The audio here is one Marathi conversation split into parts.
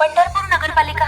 पंढरपूर नगरपालिका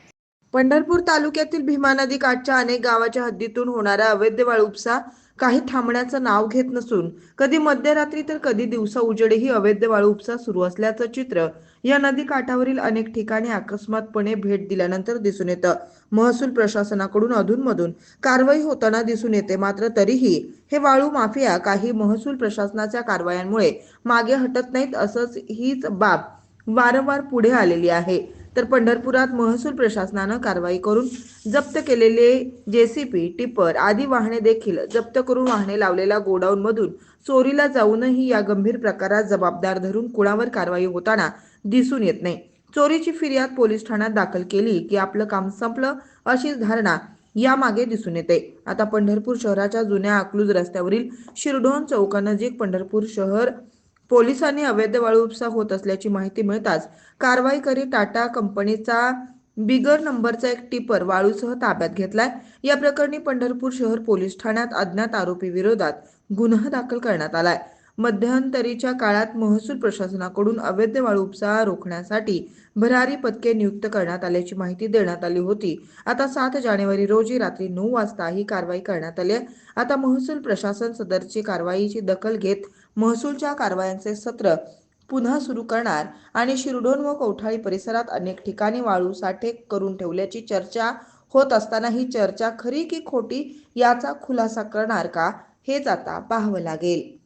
पंढरपूर तालुक्यातील भीमा नदी काठच्या अनेक गावाच्या हद्दीतून होणारा अवैध वाळू उपसा काही थांबण्याचं नाव घेत नसून कधी मध्यरात्री तर कधी दिवसा उजेडेही अवैध वाळू उपसा सुरू असल्याचं चित्र या नदी काठावरील अनेक ठिकाणी अकस्मातपणे भेट दिल्यानंतर दिसून येतं. महसूल प्रशासनाकडून अधूनमधून कारवाई होताना दिसून येते मात्र तरीही हे वाळू माफिया काही महसूल प्रशासनाच्या कारवायांमुळे मागे हटत नाहीत असंच हीच बाब वारंवार पुढे आलेली आहे. तर पंढरपुरात महसूल प्रशासनानं कारवाई करून जप्त केलेले जेसीपी टिपर आदी वाहने देखील जप्त करून वाहने लावलेल्या गोडाऊनमधून चोरीला जाऊनही या गंभीर प्रकारात जबाबदार धरून कुणावर कारवाई होताना दिसून येत नाही. चोरीची फिर्याद पोलीस ठाण्यात दाखल केली की आपलं काम संपलं अशीच धारणा यामागे दिसून येते. आता पंढरपूर शहराच्या जुन्या अकलूज रस्त्यावरील शिरढोण चौकानजीक पंढरपूर शहर पोलिसांनी अवैध वाळू उपसा होत असल्याची माहिती मिळताच कारवाई करीत टाटा कंपनीचा बिगर नंबरचा एक टिपर वाळूसह ताब्यात घेतलाय. या प्रकरणी पंढरपूर शहर पोलीस ठाण्यात अज्ञात आरोपी विरोधात गुन्हा दाखल करण्यात आलाय. मध्यंतरीच्या काळात महसूल प्रशासनाकडून अवैध वाळू उपसा रोखण्यासाठी भरारी पथके नियुक्त करण्यात आल्याची माहिती देण्यात आली होती. आता सात जानेवारी रोजी रात्री नऊ वाजता ही कारवाई करण्यात आली आहे. आता महसूल प्रशासन सदरची कारवाईची दखल घेत महसूलच्या कारवायांचे सत्र पुन्हा सुरू करणार आणि शिरडोन व कौठाळी परिसरात अनेक ठिकाणी वाळू साठे करून ठेवल्याची चर्चा होत असताना ही चर्चा खरी की खोटी याचा खुलासा करणार का हेच आता पाहावं लागेल.